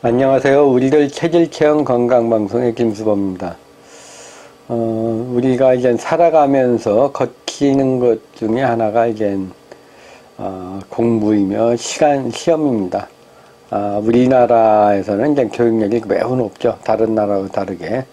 안녕하세요. 우리들 체질 체험 건강 방송의 김수범입니다. 어, 우리가 이제 살아가면서 거치는 것 중에 하나가 이제 어, 공부이며 시간 시험입니다. 아, 우리나라에서는 이제 교육열이 매우 높죠. 다른 나라와 다르게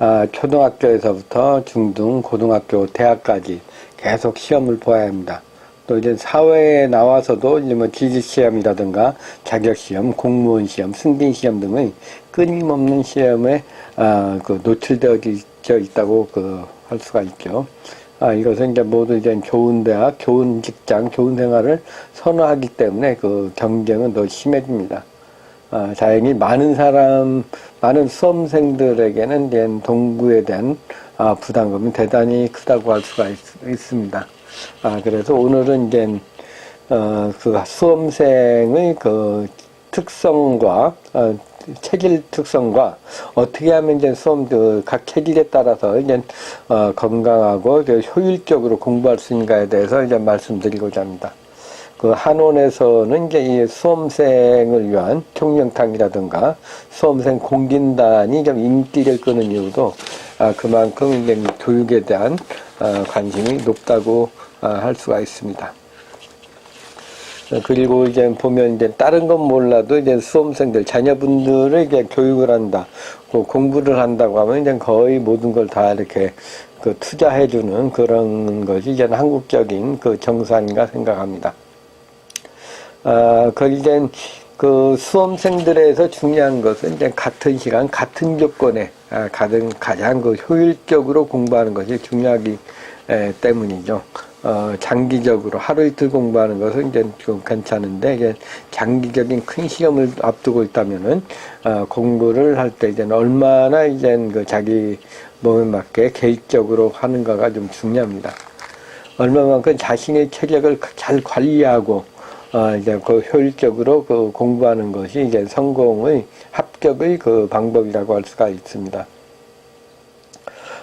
아, 초등학교에서부터 중등, 고등학교, 대학까지 계속 시험을 보아야 합니다. 또 이제 사회에 나와서도 이제 뭐 지지 시험이라든가 자격 시험, 공무원 시험, 승진 시험 등의 끊임없는 시험에 아, 그 노출되어 있다고 그 할 수가 있죠. 아, 이것은 이제 모두 이제 좋은 대학, 좋은 직장, 좋은 생활을 선호하기 때문에 그 경쟁은 더 심해집니다. 아, 다행히 많은 사람, 많은 수험생들에게는 이제 동구에 대한 아, 부담감은 대단히 크다고 할 수가 있, 있습니다. 아, 그래서 오늘은 이제, 어, 그 수험생의 그 특성과, 어, 체질 특성과 어떻게 하면 이제 수험 그각 체질에 따라서 이제 어, 건강하고 효율적으로 공부할 수 있는가에 대해서 이제 말씀드리고자 합니다. 그 한원에서는 이제 이 수험생을 위한 총영탕이라든가 수험생 공진단이 좀 인기를 끄는 이유도 아, 그만큼 이제 교육에 대한 아, 관심이 높다고 아, 할 수가 있습니다. 그리고 이제 보면 이제 다른 건 몰라도 이제 수험생들 자녀분들을 이제 교육을 한다, 그 공부를 한다고 하면 이제 거의 모든 걸 다 이렇게 그 투자해주는 그런 것이 이제 한국적인 그 정산인가 생각합니다. 아, 그 이제 그 수험생들에서 중요한 것은 이제 같은 시간, 같은 조건에 아, 가장 그 효율적으로 공부하는 것이 중요하기 에, 때문이죠. 어, 장기적으로 하루 이틀 공부하는 것은 이제 좀 괜찮은데, 이제 장기적인 큰 시험을 앞두고 있다면은, 어, 공부를 할 때 이제 얼마나 이제 그 자기 몸에 맞게 계획적으로 하는가가 좀 중요합니다. 얼마만큼 자신의 체력을 잘 관리하고, 어, 이제 그 효율적으로 그 공부하는 것이 이제 성공의 합격의 그 방법이라고 할 수가 있습니다.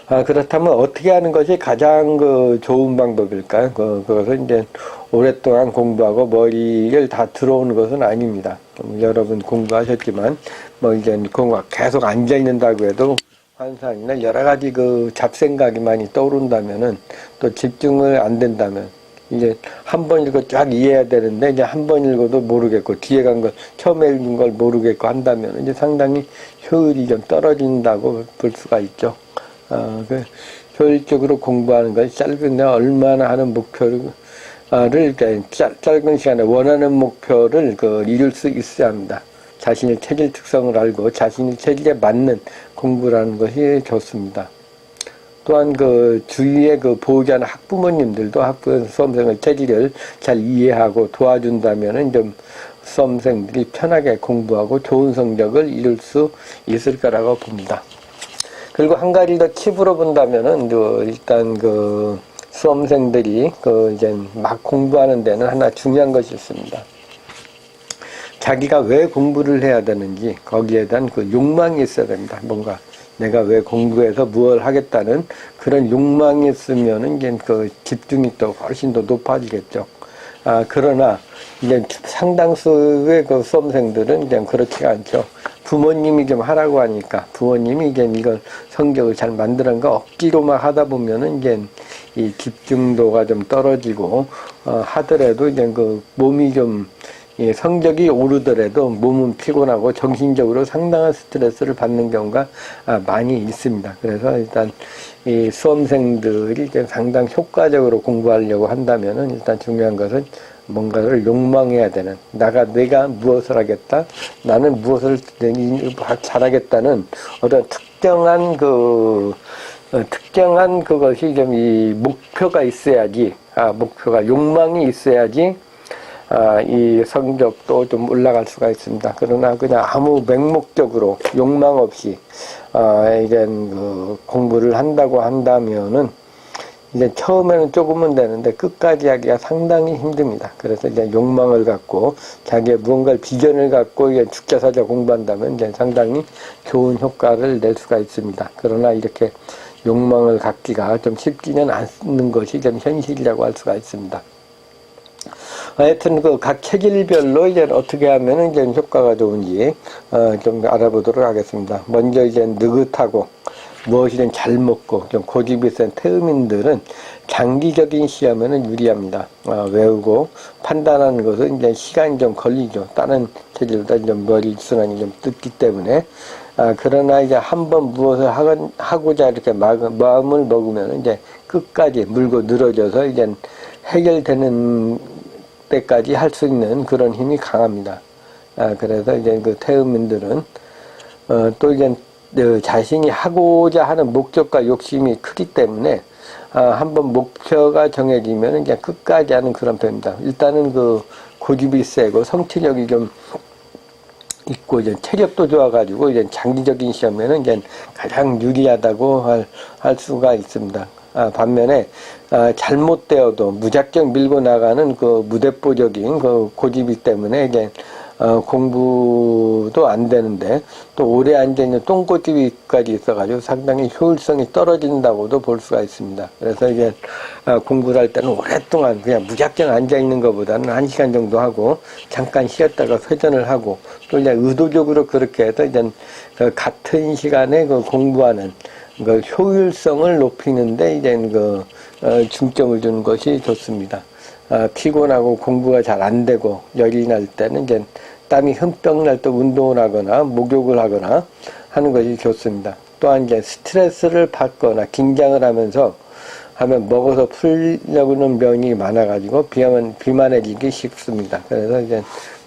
아, 그렇다면 어떻게 하는 것이 가장 그 좋은 방법일까요? 그, 그것은 이제 오랫동안 공부하고 머리를 다 들어오는 것은 아닙니다. 음, 여러분 공부하셨지만, 뭐 이제 공부 계속 앉아있는다고 해도 환상이나 여러 가지 그 잡생각이 많이 떠오른다면은 또 집중을 안 된다면 이제 한 번 읽고 쫙 이해해야 되는데 이제 한 번 읽어도 모르겠고 뒤에 간 걸 처음에 읽은 걸 모르겠고 한다면 이제 상당히 효율이 좀 떨어진다고 볼 수가 있죠. 어, 그 효율적으로 공부하는 것이 짧은데 얼마나 하는 목표를 이렇게 짧, 짧은 시간에 원하는 목표를 그 이룰 수 있어야 합니다. 자신의 체질 특성을 알고 자신의 체질에 맞는 공부라는 것이 좋습니다. 또한 그 주위의 그 보호자나 학부모님들도 학부 수험생의 체질을 잘 이해하고 도와준다면은 좀 수험생들이 편하게 공부하고 좋은 성적을 이룰 수 있을 거라고 봅니다. 그리고 한 가지 더 팁으로 본다면은 그 일단 그 수험생들이 그 이제 막 공부하는 데는 하나 중요한 것이 있습니다. 자기가 왜 공부를 해야 되는지 거기에 대한 그 욕망이 있어야 됩니다. 뭔가 내가 왜 공부해서 무엇을 하겠다는 그런 욕망이 있으면은 이제 그 집중이 또 훨씬 더 높아지겠죠. 아, 그러나 이제 상당수의 그 수험생들은 이제 그렇지가 않죠. 부모님이 좀 하라고 하니까 부모님이 이제 이걸 성적을 잘 만드는 거 억지로만 하다 보면은 이제 이 집중도가 좀 떨어지고 어, 하더라도 이제 그 몸이 좀 예, 성적이 오르더라도 몸은 피곤하고 정신적으로 상당한 스트레스를 받는 경우가 아, 많이 있습니다. 그래서 일단 이 수험생들이 상당 효과적으로 공부하려고 한다면은 일단 중요한 것은 뭔가를 욕망해야 되는 나가 내가 무엇을 하겠다 나는 무엇을 잘하겠다는 어떤 특정한 그 어, 특정한 그것이 좀 이 목표가 있어야지 아 목표가 욕망이 있어야지 아, 이 성적도 좀 올라갈 수가 있습니다. 그러나 그냥 아무 맹목적으로 욕망 없이 아, 이제 그 공부를 한다고 한다면은 이제 처음에는 조금은 되는데 끝까지 하기가 상당히 힘듭니다. 그래서 이제 욕망을 갖고 자기의 무언가를 비전을 갖고 이제 죽자사자 공부한다면 이제 상당히 좋은 효과를 낼 수가 있습니다. 그러나 이렇게 욕망을 갖기가 좀 쉽지는 않는 것이 좀 현실이라고 할 수가 있습니다. 하여튼 그 각 체질별로 이제 어떻게 하면 이제 효과가 좋은지 어, 좀 알아보도록 하겠습니다. 먼저 이제 느긋하고 무엇이든 잘 먹고 좀 고집이 센 태음인들은 장기적인 시험에는 유리합니다. 어, 외우고 판단하는 것은 이제 시간이 좀 걸리죠. 다른 체질보다 좀 머리순환이 좀 늦기 때문에 아, 그러나 이제 한번 무엇을 하고, 하고자 이렇게 마, 마음을 먹으면 이제 끝까지 물고 늘어져서 이제 해결되는 때까지 할 수 있는 그런 힘이 강합니다. 아, 그래서 이제 그 태음인들은 어, 또 이제 어, 자신이 하고자 하는 목적과 욕심이 크기 때문에 아, 한번 목표가 정해지면 이제 끝까지 하는 그런 편입니다. 일단은 그 고집이 세고 성취력이 좀 있고 이제 체력도 좋아가지고 이제 장기적인 시험에는 이제 가장 유리하다고 할, 할 수가 있습니다. 아, 반면에 아, 잘못되어도 무작정 밀고 나가는 그 무대뽀적인 그 고집이 때문에 이제 어, 공부도 안 되는데 또 오래 앉아있는 똥꼬집이까지 있어가지고 상당히 효율성이 떨어진다고도 볼 수가 있습니다. 그래서 이제 어, 공부를 할 때는 오랫동안 그냥 무작정 앉아있는 것보다는 한 시간 정도 하고 잠깐 쉬었다가 회전을 하고 또 이제 의도적으로 그렇게 해서 이제 그 같은 시간에 그 공부하는 그 효율성을 높이는데 이제 그 어, 중점을 두는 것이 좋습니다. 아, 피곤하고 공부가 잘 안 되고 열이 날 때는 이제 땀이 흠뻑 날 때 운동을 하거나 목욕을 하거나 하는 것이 좋습니다. 또한 이제 스트레스를 받거나 긴장을 하면서 하면 먹어서 풀려는 면이 많아가지고 비만, 비만해지기 쉽습니다. 그래서 이제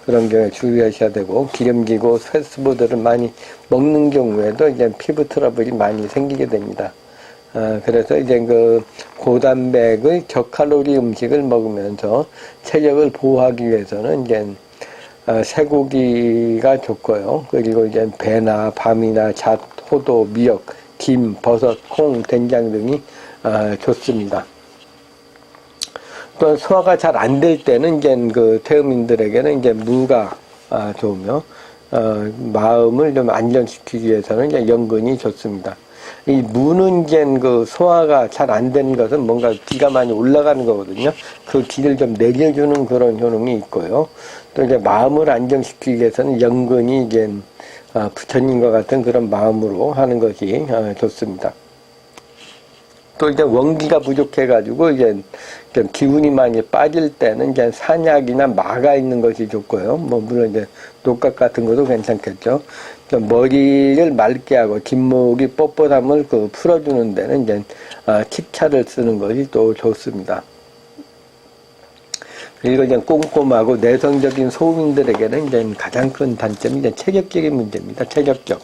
그런 경우에 주의하셔야 되고 기름지고 패스트푸드를 많이 먹는 경우에도 이제 피부 트러블이 많이 생기게 됩니다. 아, 그래서 이제 그 고단백의 저칼로리 음식을 먹으면서 체력을 보호하기 위해서는 이제 아, 쇠고기가 좋고요. 그리고 이제 배나 밤이나 잣, 호도, 미역, 김, 버섯, 콩, 된장 등이 아, 좋습니다. 또 소화가 잘 안 될 때는 이제 그 태음인들에게는 이제 무가 아, 좋으며 어, 마음을 좀 안정시키기 위해서는 이제 연근이 좋습니다. 이 무는 이제 그 소화가 잘 안 되는 것은 뭔가 기가 많이 올라가는 거거든요. 그 기를 좀 내려주는 그런 효능이 있고요. 또 이제 마음을 안정시키기 위해서는 연근이 이제 아, 부처님과 같은 그런 마음으로 하는 것이 아, 좋습니다. 또 이제 원기가 부족해가지고 이제 좀 기운이 많이 빠질 때는 이제 산약이나 마가 있는 것이 좋고요. 뭐 물론 이제 녹각 같은 것도 괜찮겠죠. 좀 머리를 맑게 하고 뒷목이 뻣뻣함을 그 풀어주는 데는 이제 아, 칡차를 쓰는 것이 또 좋습니다. 그리고 이제 꼼꼼하고 내성적인 소민들에게는 이제 가장 큰 단점이 이제 체력적인 문제입니다. 체력적.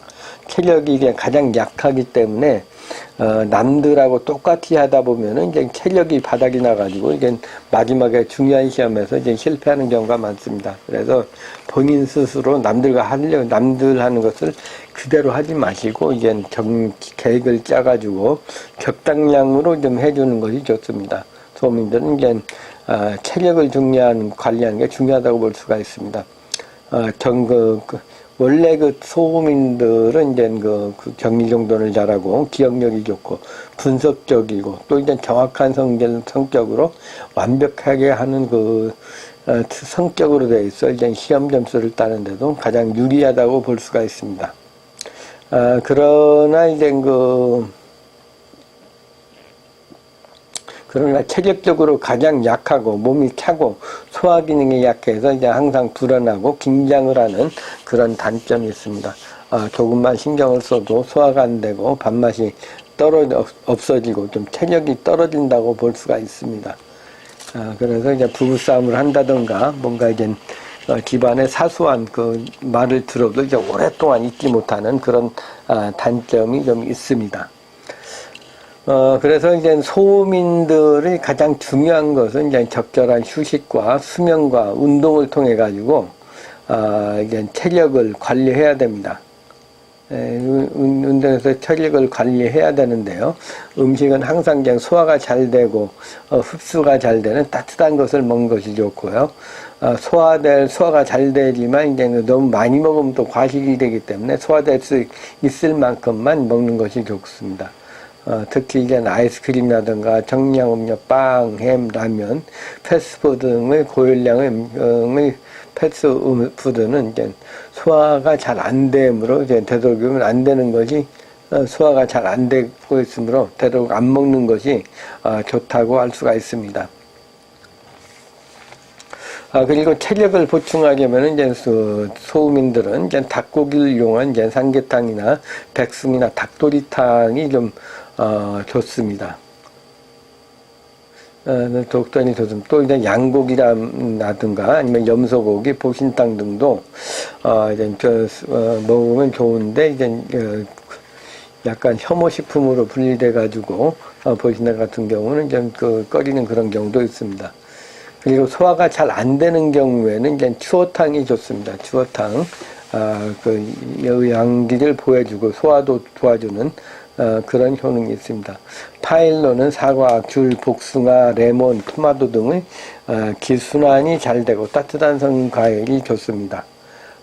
체력이 이제 가장 약하기 때문에 어, 남들하고 똑같이 하다 보면은 이제 체력이 바닥이 나가지고 이제 마지막에 중요한 시험에서 이제 실패하는 경우가 많습니다. 그래서 본인 스스로 남들과 하려 남들 하는 것을 그대로 하지 마시고 이제 정 계획을 짜가지고 적당량으로 좀 해주는 것이 좋습니다. 소민들은 이제 어, 체력을 중요한 관리하는 게 중요하다고 볼 수가 있습니다. 어, 정 그 그, 원래 그 소민들은 이제 그, 그 정도를 잘하고 기억력이 좋고 분석적이고 또 이제 정확한 성질, 성격으로 완벽하게 하는 그 어, 성격으로 되어 있어 이제 시험 점수를 따는데도 가장 유리하다고 볼 수가 있습니다. 아, 그러나 이제 그 그러나 체력적으로 가장 약하고 몸이 차고 소화 기능이 약해서 이제 항상 불안하고 긴장을 하는 그런 단점이 있습니다. 아, 조금만 신경을 써도 소화가 안 되고 밥맛이 떨어져 없어지고 좀 체력이 떨어진다고 볼 수가 있습니다. 아, 그래서 이제 부부싸움을 한다던가 뭔가 이제 어, 집안의 사소한 그 말을 들어도 이제 오랫동안 잊지 못하는 그런 아, 단점이 좀 있습니다. 어, 그래서 이제 소민들이 가장 중요한 것은 이제 적절한 휴식과 수면과 운동을 통해 가지고, 어, 이제 체력을 관리해야 됩니다. 에, 운동에서 체력을 관리해야 되는데요. 음식은 항상 그냥 소화가 잘 되고, 어, 흡수가 잘 되는 따뜻한 것을 먹는 것이 좋고요. 어, 소화될, 소화가 잘 되지만 이제 너무 많이 먹으면 또 과식이 되기 때문에 소화될 수 있을 만큼만 먹는 것이 좋습니다. 어, 특히 이제 아이스크림이라든가 정량음료, 빵, 햄, 라면, 패스트푸드 등의 고열량의 음의 패스트푸드는 이제 소화가 잘 안 되므로 이제 되도록이면 안 되는 것이 어, 소화가 잘 안 되고 있으므로 되도록 안 먹는 것이 어, 좋다고 할 수가 있습니다. 아, 그리고 체력을 보충하려면 이제 소, 소민들은 이제 닭고기를 이용한 이제 삼계탕이나 백숙이나 닭도리탕이 좀, 어, 좋습니다. 어, 독단이 좋습니다. 또 이제 양고기라든가 아니면 염소고기, 보신탕 등도, 어, 이제 저, 어, 먹으면 좋은데, 이제, 어, 약간 혐오식품으로 분리돼 가지고, 어, 보신탕 같은 경우는 좀 그, 꺼리는 그런 경우도 있습니다. 그리고 소화가 잘 안 되는 경우에는 이제 추어탕이 좋습니다. 추어탕. 아, 그, 양기를 보여주고 소화도 도와주는 어, 그런 효능이 있습니다. 파일로는 사과, 귤, 복숭아, 레몬, 토마토 등의 어, 기순환이 잘 되고 따뜻한 성 과일이 좋습니다.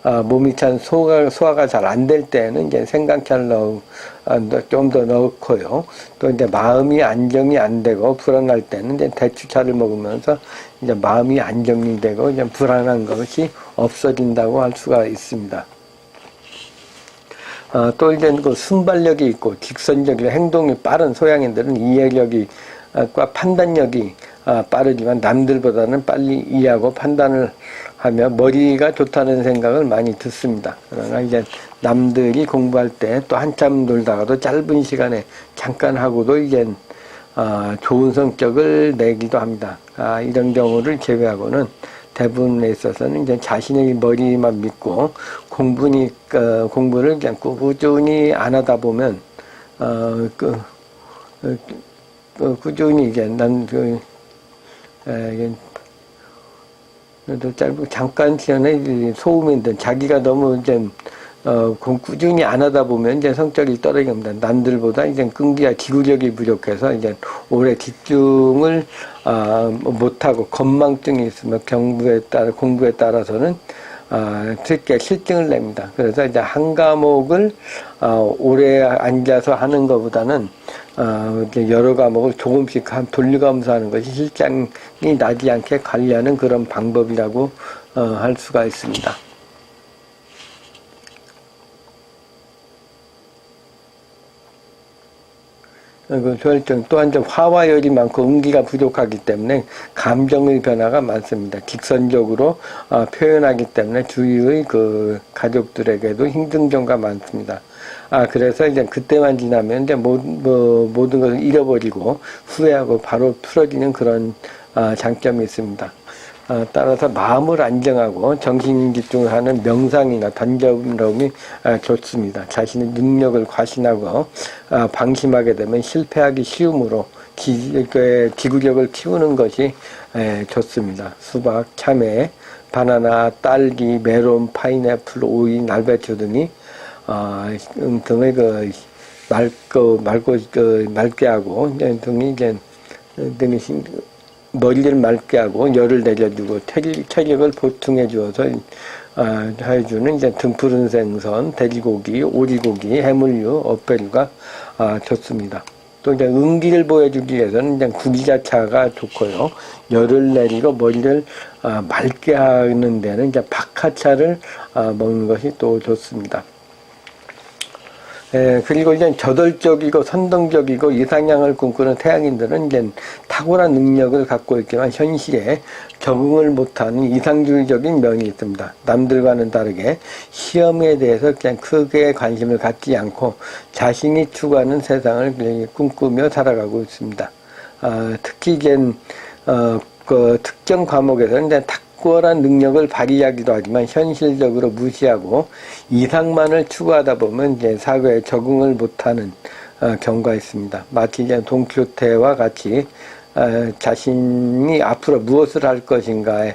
아, 몸이 찬 소화, 소화가 잘 안 될 때는 이제 생강차를 넣, 아, 좀더 넣고요. 또 이제 마음이 안정이 안 되고 불안할 때는 이제 대추차를 먹으면서 이제 마음이 안정이 되고 이제 불안한 것이 없어진다고 할 수가 있습니다. 어, 또 이제 그 순발력이 있고 직선적이고 행동이 빠른 소양인들은 이해력이 아, 과 판단력이 아, 빠르지만 남들보다는 빨리 이해하고 판단을 하며 머리가 좋다는 생각을 많이 듣습니다. 그러나 이제 남들이 공부할 때 또 한참 놀다가도 짧은 시간에 잠깐 하고도 이제 아, 좋은 성격을 내기도 합니다. 아, 이런 경우를 제외하고는 대부분에 있어서는 이제 자신의 머리만 믿고 공부니 어, 공부를 그냥 꾸준히 안 하다 보면 어, 그, 어, 그 꾸준히 이제 난그 그래도 짧고 잠깐 시간에 소음인데 자기가 너무 이제 어, 꾸준히 안 하다 보면 이제 성적이 떨어집니다. 남들보다 이제 끈기와 기구력이 부족해서 이제 오래 집중을 아, 못하고 건망증이 있으면 경부에 따라 공부에 따라서는 아, 특히 실증을 냅니다. 그래서 이제 한 과목을 어, 오래 앉아서 하는 것보다는 어, 여러 과목을 조금씩 한 돌리감사하는 것이 실장이 나지 않게 관리하는 그런 방법이라고 어, 할 수가 있습니다. 그 결정 또한 좀 화와 열이 많고 음기가 부족하기 때문에 감정의 변화가 많습니다. 직선적으로 어, 표현하기 때문에 주위의 그 가족들에게도 힘든 경우가 많습니다. 아 그래서 이제 그때만 지나면 이제 모, 뭐, 모든 것을 잃어버리고 후회하고 바로 풀어지는 그런 아, 장점이 있습니다. 어, 따라서 마음을 안정하고 정신 집중을 하는 명상이나 단점음이 아, 좋습니다. 자신의 능력을 과신하고 아, 방심하게 되면 실패하기 쉬우므로 기, 그, 기구력을 키우는 것이 좋습니다. 수박, 참외, 바나나, 딸기, 메론, 파인애플, 오이, 날배추 등이 어, 등의 그 맑고 맑고 그 맑게 하고 등이 이제 등이 머리를 맑게 하고 열을 내려주고 체력을 보충해 주어서 아, 해주는 이제 등푸른 생선, 돼지고기, 오리고기, 해물류, 어패류가 아, 좋습니다. 또 이제 응기를 보여주기 위해서는 이제 구기자차가 좋고요. 열을 내리고 머리를 아, 맑게 하는 데는 이제 박하차를 아, 먹는 것이 또 좋습니다. 예, 그리고 이제 저돌적이고 선동적이고 이상향을 꿈꾸는 태양인들은 이제 탁월한 능력을 갖고 있지만 현실에 적응을 못하는 이상주의적인 면이 있습니다. 남들과는 다르게 시험에 대해서 그냥 크게 관심을 갖지 않고 자신이 추구하는 세상을 꿈꾸며 살아가고 있습니다. 아, 특히 이제 어, 그 특정 과목에서는 이제 탁 탁월한 능력을 발휘하기도 하지만 현실적으로 무시하고 이상만을 추구하다 보면 이제 사회에 적응을 못하는 어, 경우가 있습니다. 마치 이제 동키호테와 같이 어, 자신이 앞으로 무엇을 할 것인가에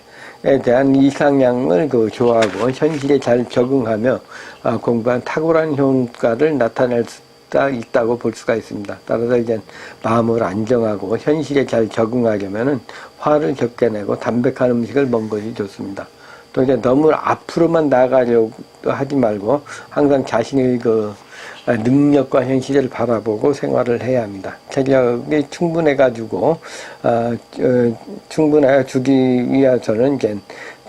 대한 이상향을 그 좋아하고 현실에 잘 적응하며 어, 공부한 탁월한 효과를 나타낼 수 있다고 볼 수가 있습니다. 따라서 이제 마음을 안정하고 현실에 잘 적응하려면은 화를 적게 내고 담백한 음식을 먹는 것이 좋습니다. 또 이제 너무 앞으로만 나가려고 하지 말고 항상 자신의 그 아, 능력과 현실을 바라보고 생활을 해야 합니다. 체력이 충분해가지고 아, 어, 충분하여 주기 위해서는 이제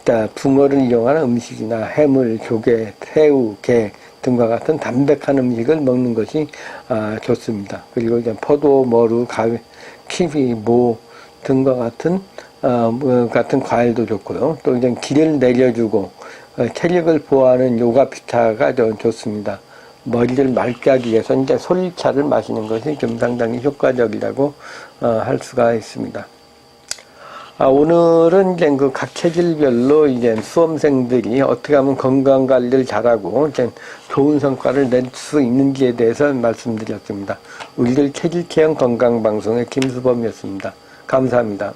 다 붕어를 이용하는 음식이나 해물, 조개, 새우, 게 등과 같은 담백한 음식을 먹는 것이 아, 좋습니다. 그리고 이제 포도, 머루, 가위, 키위, 모 등과 같은 어, 뭐 같은 과일도 좋고요. 또 이제 기를 내려주고 어, 체력을 보호하는 요가 피타가 더 좋습니다. 머리를 맑게 하기 위해서 이제 솔차를 마시는 것이 좀 상당히 효과적이라고 어, 할 수가 있습니다. 아, 오늘은 이제 그 각 체질별로 이제 수험생들이 어떻게 하면 건강 관리를 잘하고 이제 좋은 성과를 낼 수 있는지에 대해서 말씀드렸습니다. 우리들 체질 체형 건강 방송의 김수범이었습니다. 감사합니다.